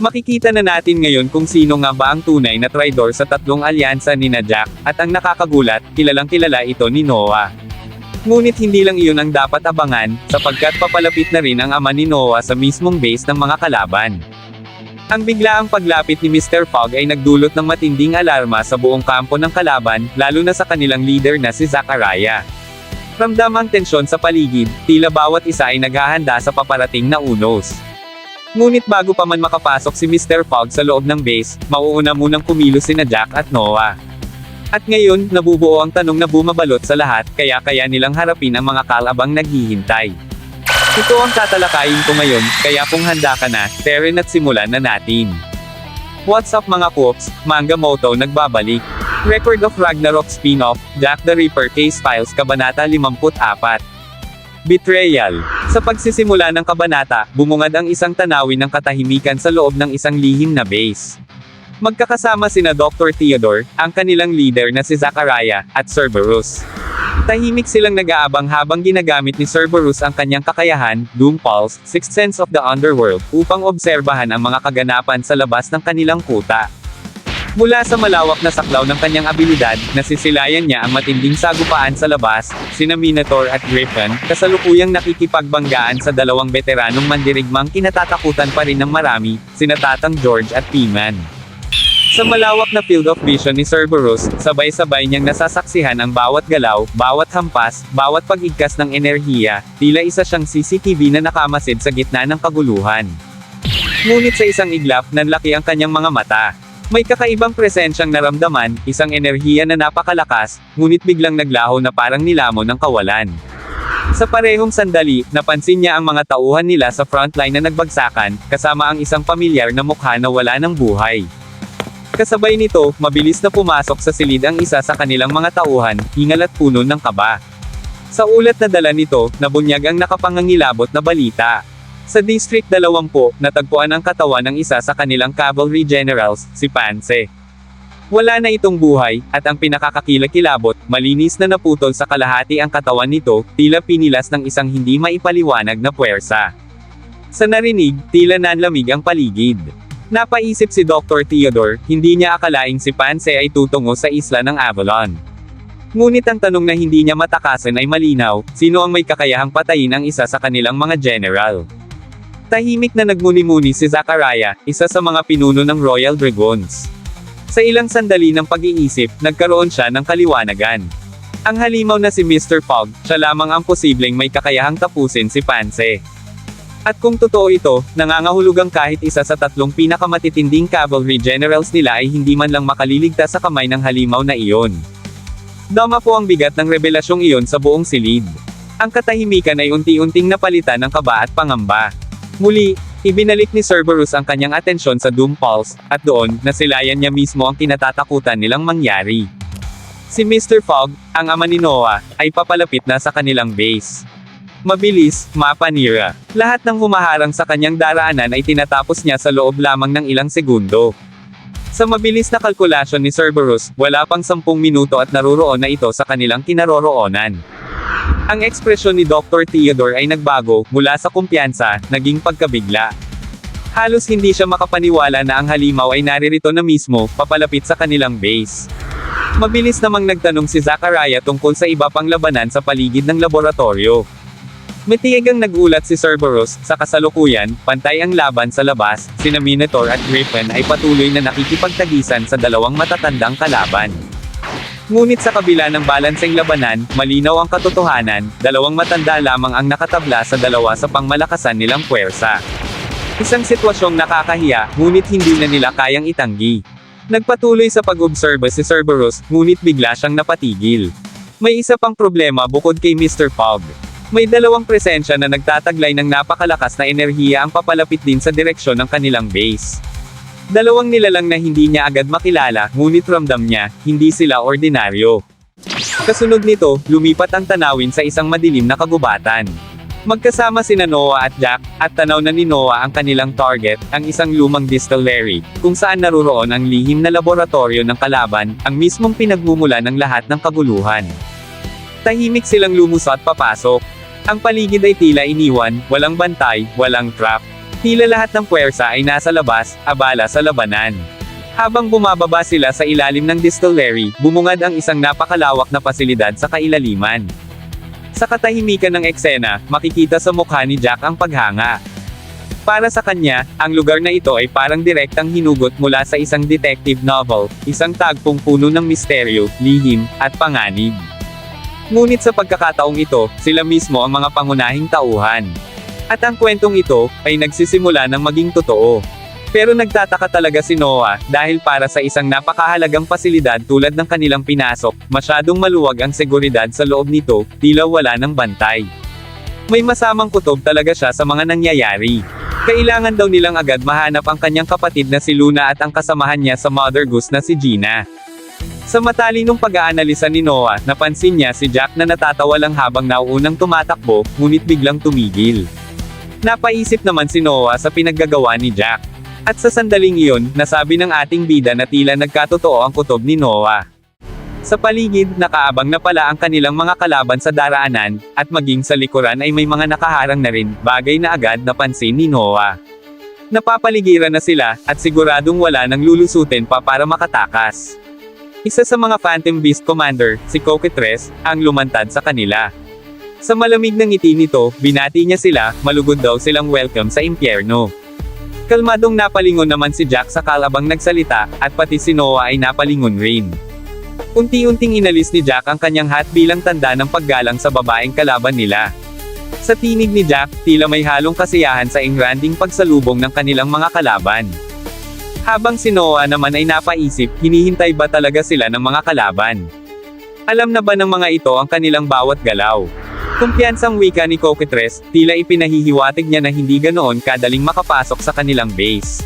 Makikita na natin ngayon kung sino nga ba ang tunay na traidor sa tatlong alyansa ni na Jack, at ang nakakagulat, kilalang kilala ito ni Noah. Ngunit hindi lang iyon ang dapat abangan, sapagkat papalapit na rin ang ama ni Noah sa mismong base ng mga kalaban. Ang biglaang paglapit ni Mr. Fogg ay nagdulot ng matinding alarma sa buong kampo ng kalaban, lalo na sa kanilang leader na si Zachariah. Ramdam ang tensyon sa paligid, tila bawat isa ay naghahanda sa paparating na unos. Ngunit bago pa man makapasok si Mr. Fogg sa loob ng base, mauuna munang kumilos sina Jack at Noah. At ngayon, nabubuo ang tanong na bumabalot sa lahat, kaya kaya nilang harapin ang mga kalabang naghihintay. Ito ang tatalakayin ko ngayon, kaya kung handa ka na, Teren at simulan na natin. What's up mga Coops, Manga Moto nagbabalik. Record of Ragnarok spin-off, Jack the Ripper Case Files Kabanata 54. Betrayal. Sa pagsisimula ng kabanata, bumungad ang isang tanawin ng katahimikan sa loob ng isang lihim na base. Magkakasama sina Dr. Theodore, ang kanilang leader na si Zachariah, at Cerberus. Tahimik silang nag-aabang habang ginagamit ni Cerberus ang kanyang kakayahan, Doom Pulse, Sixth Sense of the Underworld, upang obserbahan ang mga kaganapan sa labas ng kanilang kuta. Mula sa malawak na saklaw ng kanyang abilidad, nasisilayan niya ang matinding sagupaan sa labas, sina Minotaur at Griffin, kasalukuyang nakikipagbanggaan sa dalawang veteranong mandirigmang kinatatakutan pa rin ng marami, sina Tatang George at P-Man. Sa malawak na field of vision ni Cerberus, sabay-sabay niyang nasasaksihan ang bawat galaw, bawat hampas, bawat pag-igkas ng enerhiya, tila isa siyang CCTV na nakamasid sa gitna ng kaguluhan. Ngunit sa isang iglap, nanlaki ang kanyang mga mata. May kakaibang presensyang naramdaman, isang enerhiya na napakalakas, ngunit biglang naglaho na parang nilamon ng kawalan. Sa parehong sandali, napansin niya ang mga tauhan nila sa frontline na nagbagsakan, kasama ang isang pamilyar na mukha na wala ng buhay. Kasabay nito, mabilis na pumasok sa silid ang isa sa kanilang mga tauhan, hingal at puno ng kaba. Sa ulat na dala nito, nabunyag ang nakapangangilabot na balita. Sa District 20, natagpuan ang katawan ng isa sa kanilang cavalry generals, si Panse. Wala na itong buhay, at ang pinakakakilakilabot, malinis na naputol sa kalahati ang katawan nito, tila pinilas ng isang hindi maipaliwanag na puwersa. Sa narinig, tila nanlamig ang paligid. Napaisip si Dr. Theodore, hindi niya akalaing si Panse ay tutungo sa isla ng Avalon. Ngunit ang tanong na hindi niya matakasan ay malinaw, sino ang may kakayahang patayin ang isa sa kanilang mga general. Tahimik na nagmuni-muni si Zachariah, isa sa mga pinuno ng Royal Dragoons. Sa ilang sandali ng pag-iisip, nagkaroon siya ng kaliwanagan. Ang halimaw na si Mr. Fogg, siya lamang ang posibleng may kakayahang tapusin si Panse. At kung totoo ito, nangangahulugang kahit isa sa tatlong pinakamatitinding cavalry generals nila ay hindi man lang makaliligtas sa kamay ng halimaw na iyon. Dama po ang bigat ng revelasyong iyon sa buong silid. Ang katahimikan ay unti-unting napalitan ng kaba at pangamba. Muli, ibinalik ni Cerberus ang kanyang atensyon sa Doom Pulse, at doon, nasilayan niya mismo ang kinatatakutan nilang mangyari. Si Mr. Fogg, ang ama ni Noah, ay papalapit na sa kanilang base. Mabilis, mapanira. Lahat ng humaharang sa kanyang daraanan ay tinatapos niya sa loob lamang ng ilang segundo. Sa mabilis na kalkulasyon ni Cerberus, wala pang 10 minuto at naruroon na ito sa kanilang kinaroroonan. Ang ekspresyon ni Dr. Theodore ay nagbago, mula sa kumpiyansa, naging pagkabigla. Halos hindi siya makapaniwala na ang halimaw ay naririto na mismo, papalapit sa kanilang base. Mabilis namang nagtanong si Zachariah tungkol sa iba pang labanan sa paligid ng laboratorio. Matiyagang nagulat si Cerberus, sa kasalukuyan, pantay ang laban sa labas, sina Minotaur at Griffin ay patuloy na nakikipagtagisan sa dalawang matatandang kalaban. Ngunit sa kabila ng balanseng labanan, malinaw ang katotohanan, dalawang matanda lamang ang nakatabla sa dalawa sa pangmalakasan nilang puwersa. Isang sitwasyong nakakahiya, ngunit hindi na nila kayang itanggi. Nagpatuloy sa pag-obserba si Cerberus, ngunit bigla siyang napatigil. May isa pang problema bukod kay Mr. Fogg. May dalawang presensya na nagtataglay ng napakalakas na enerhiya ang papalapit din sa direksyon ng kanilang base. Dalawang nilalang na hindi niya agad makilala, ngunit ramdam niya, hindi sila ordinaryo. Kasunod nito, lumipat ang tanawin sa isang madilim na kagubatan. Magkasama sina Noah at Jack, at tanaw na ni Noah ang kanilang target, ang isang lumang distillery, kung saan naruroon ang lihim na laboratorio ng kalaban, ang mismong pinagmumula ng lahat ng kaguluhan. Tahimik silang lumusot papasok. Ang paligid ay tila iniwan, walang bantay, walang trap. Tila lahat ng puwersa ay nasa labas, abala sa labanan. Habang bumababa sila sa ilalim ng distillery, bumungad ang isang napakalawak na pasilidad sa kailaliman. Sa katahimikan ng eksena, makikita sa mukha ni Jack ang paghanga. Para sa kanya, ang lugar na ito ay parang direktang hinugot mula sa isang detective novel, isang tagpong puno ng misteryo, lihim, at panganib. Ngunit sa pagkakataong ito, sila mismo ang mga pangunahing tauhan. At ang kwentong ito, ay nagsisimula ng maging totoo. Pero nagtataka talaga si Noah, dahil para sa isang napakahalagang pasilidad tulad ng kanilang pinasok, masyadong maluwag ang seguridad sa loob nito, tila wala ng bantay. May masamang kutob talaga siya sa mga nangyayari. Kailangan daw nilang agad mahanap ang kanyang kapatid na si Luna at ang kasamahan niya sa Mother Goose na si Gina. Sa matalinong pag-aanalisa ni Noah, napansin niya si Jack na natatawa lang habang nauunang tumatakbo, ngunit biglang tumigil. Napaisip naman si Noah sa pinaggagawa ni Jack. At sa sandaling iyon, nasabi ng ating bida na tila nagkatotoo ang kutob ni Noah. Sa paligid, nakaabang na pala ang kanilang mga kalaban sa daraanan, at maging sa likuran ay may mga nakaharang na rin, bagay na agad napansin ni Noah. Napapaligiran na sila, at siguradong wala nang lulusutin pa para makatakas. Isa sa mga Phantom Beast Commander, si Coquetress, ang lumantad sa kanila. Sa malamig ng ngiti nito, binati niya sila, malugod daw silang welcome sa impyerno. Kalmadong napalingon naman si Jack sa kalabang nagsalita, at pati si Noah ay napalingon rin. Unti-unting inalis ni Jack ang kanyang hat bilang tanda ng paggalang sa babaeng kalaban nila. Sa tinig ni Jack, tila may halong kasiyahan sa ingranding pagsalubong ng kanilang mga kalaban. Habang si Noah naman ay napaisip, hinihintay ba talaga sila ng mga kalaban? Alam na ba ng mga ito ang kanilang bawat galaw? Kumpiyansang wika ni Coquetress, tila ipinahihiwatig niya na hindi ganoon kadaling makapasok sa kanilang base.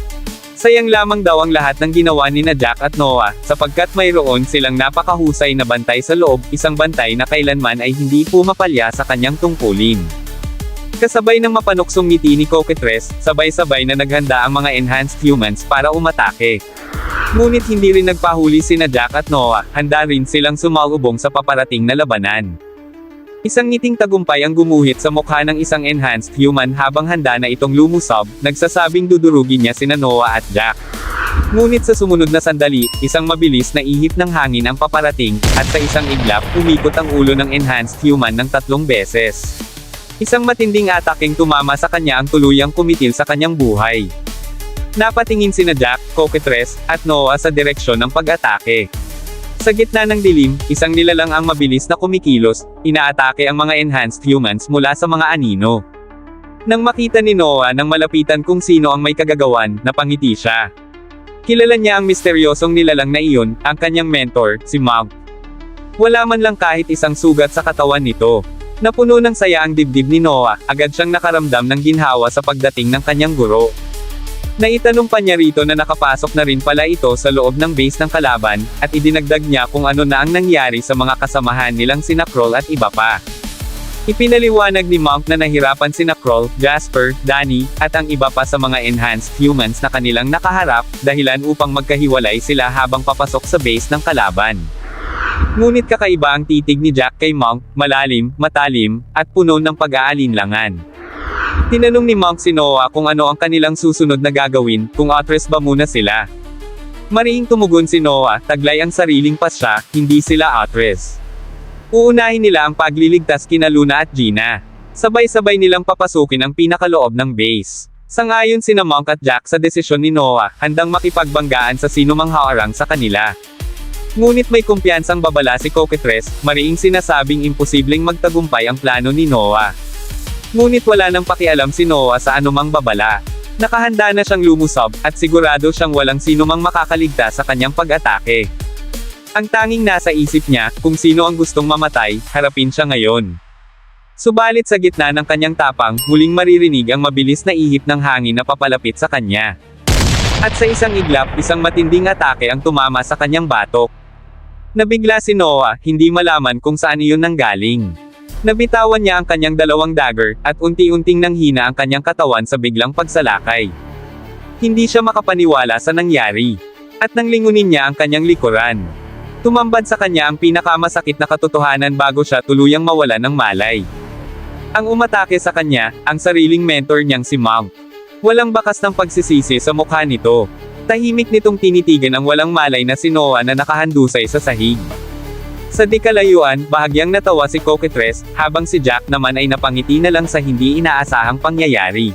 Sayang lamang daw ang lahat ng ginawa ni na Jack at Noah, sapagkat mayroon silang napakahusay na bantay sa loob, isang bantay na kailanman ay hindi pumapalya sa kanyang tungkulin. Kasabay ng mapanuksong ngiti ni Coquetress, sabay-sabay na naghanda ang mga enhanced humans para umatake. Ngunit hindi rin nagpahuli sina Jack at Noah, handa rin silang sumalubong sa paparating na labanan. Isang ngiting tagumpay ang gumuhit sa mukha ng isang enhanced human habang handa na itong lumusob, nagsasabing dudurugin niya sina Noah at Jack. Ngunit sa sumunod na sandali, isang mabilis na ihip ng hangin ang paparating, at sa isang iglap, umikot ang ulo ng enhanced human ng tatlong beses. Isang matinding ataking tumama sa kanya ang tuluyang kumitil sa kanyang buhay. Napatingin sina Jack, Coquetress, at Noah sa direksyon ng pag-atake. Sa gitna ng dilim, isang nilalang ang mabilis na kumikilos, inaatake ang mga enhanced humans mula sa mga anino. Nang makita ni Noah nang malapitan kung sino ang may kagagawan, napangiti siya. Kilala niya ang misteryosong nilalang na iyon, ang kanyang mentor, si Mog. Wala man lang kahit isang sugat sa katawan nito. Napuno ng saya ang dibdib ni Noah, agad siyang nakaramdam ng ginhawa sa pagdating ng kanyang guro. Naitanong pa niya rito na nakapasok na rin pala ito sa loob ng base ng kalaban, at idinagdag niya kung ano na ang nangyari sa mga kasamahan nilang sina Kroll at iba pa. Ipinaliwanag ni Monk na nahirapan sina Kroll, Jasper, Danny, at ang iba pa sa mga enhanced humans na kanilang nakaharap, dahilan upang magkahiwalay sila habang papasok sa base ng kalaban. Ngunit kakaiba ang titig ni Jack kay Monk, malalim, matalim, at puno ng pag-aalinlangan. Tinanong ni Monk si Noah kung ano ang kanilang susunod na gagawin, kung atres ba muna sila. Mariing tumugon si Noah, taglay ang sariling pasya, hindi sila atres. Uunahin nila ang pagliligtas kina Luna at Gina. Sabay-sabay nilang papasukin ang pinakaloob ng base. Sangayon sina Monk at Jack sa desisyon ni Noah, handang makipagbanggaan sa sino mang haarang sa kanila. Ngunit may kumpiyansang babala si Coquetress, mariing sinasabing imposibleng magtagumpay ang plano ni Noah. Ngunit wala nang pakialam si Noah sa anumang babala. Nakahanda na siyang lumusob, at sigurado siyang walang sino mang makakaligtas sa kanyang pag-atake. Ang tanging nasa isip niya, kung sino ang gustong mamatay, harapin siya ngayon. Subalit sa gitna ng kanyang tapang, muling maririnig ang mabilis na ihip ng hangin na papalapit sa kanya. At sa isang iglap, isang matinding atake ang tumama sa kanyang batok. Nabigla si Noah, hindi malaman kung saan iyon nanggaling. Nabitawan niya ang kanyang dalawang dagger, at unti-unting nanghina ang kanyang katawan sa biglang pagsalakay. Hindi siya makapaniwala sa nangyari. At nang lingunin niya ang kanyang likuran. Tumambad sa kanya ang pinakamasakit na katotohanan bago siya tuluyang mawala ng malay. Ang umatake sa kanya, ang sariling mentor niyang si Monk. Walang bakas ng pagsisisi sa mukha nito. Tahimik nitong tinitigan ang walang malay na si Noah na nakahandusay sa sahig. Sa di kalayuan, bahagyang natawa si Coquetres, habang si Jack naman ay napangiti na lang sa hindi inaasahang pangyayari.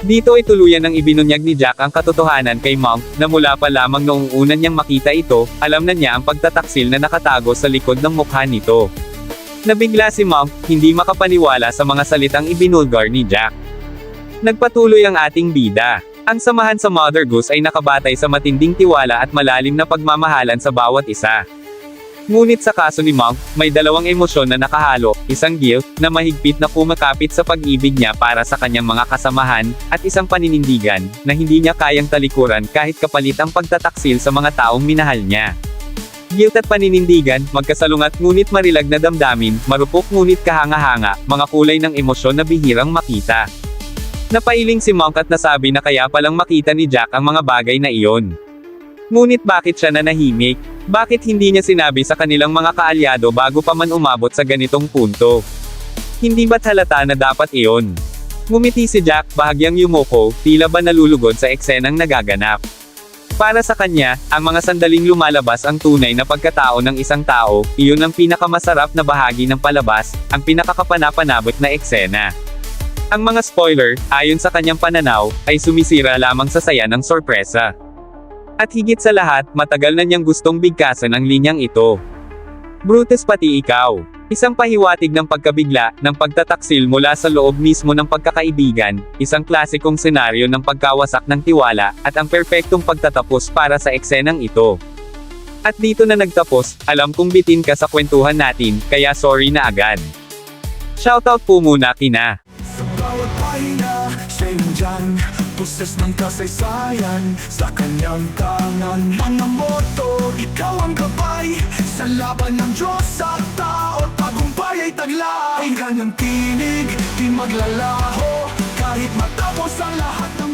Dito ay tuluyan ng ibinunyag ni Jack ang katotohanan kay Monk, na mula pa lamang noong una niyang makita ito, alam na niya ang pagtataksil na nakatago sa likod ng mukha nito. Nabigla si Monk, hindi makapaniwala sa mga salitang ibinulgar ni Jack. Nagpatuloy ang ating bida. Ang samahan sa Mother Goose ay nakabatay sa matinding tiwala at malalim na pagmamahalan sa bawat isa. Ngunit sa kaso ni Monk, may dalawang emosyon na nakahalo, isang guilt, na mahigpit na kumakapit sa pag-ibig niya para sa kanyang mga kasamahan, at isang paninindigan, na hindi niya kayang talikuran kahit kapalit ang pagtataksil sa mga taong minahal niya. Guilt at paninindigan, magkasalungat ngunit marilag na damdamin, marupok ngunit kahanga-hanga, mga kulay ng emosyon na bihirang makita. Napailing si Monk at nasabi na kaya palang makita ni Jack ang mga bagay na iyon. Ngunit bakit siya nanahimik? Bakit hindi niya sinabi sa kanilang mga kaalyado bago pa man umabot sa ganitong punto? Hindi ba't halata na dapat iyon? Ngumiti si Jack, bahagyang yumuko, tila ba nalulugod sa eksenang nagaganap. Para sa kanya, ang mga sandaling lumalabas ang tunay na pagkatao ng isang tao, iyon ang pinakamasarap na bahagi ng palabas, ang pinakakapanapanabot na eksena. Ang mga spoiler, ayon sa kanyang pananaw, ay sumisira lamang sa saya ng sorpresa. At higit sa lahat, matagal na niyang gustong bigkasan ang linyang ito. Brutus pati ikaw. Isang pahiwatig ng pagkabigla, ng pagtataksil mula sa loob mismo ng pagkakaibigan, isang klasikong senaryo ng pagkawasak ng tiwala, at ang perpektong pagtatapos para sa eksenang ito. At dito na nagtapos, alam kong bitin ka sa kwentuhan natin, kaya sorry na agad. Shoutout po muna kina. Sa bawat pahina, siya yung Puses ng kasaysayan Sa kanyang tangan. Mga moto, ikaw ang gabay Sa laban ng Diyos at tao Tagumpay ay taglay. Ang kanyang tinig, di maglalaho Kahit matapos ang lahat ng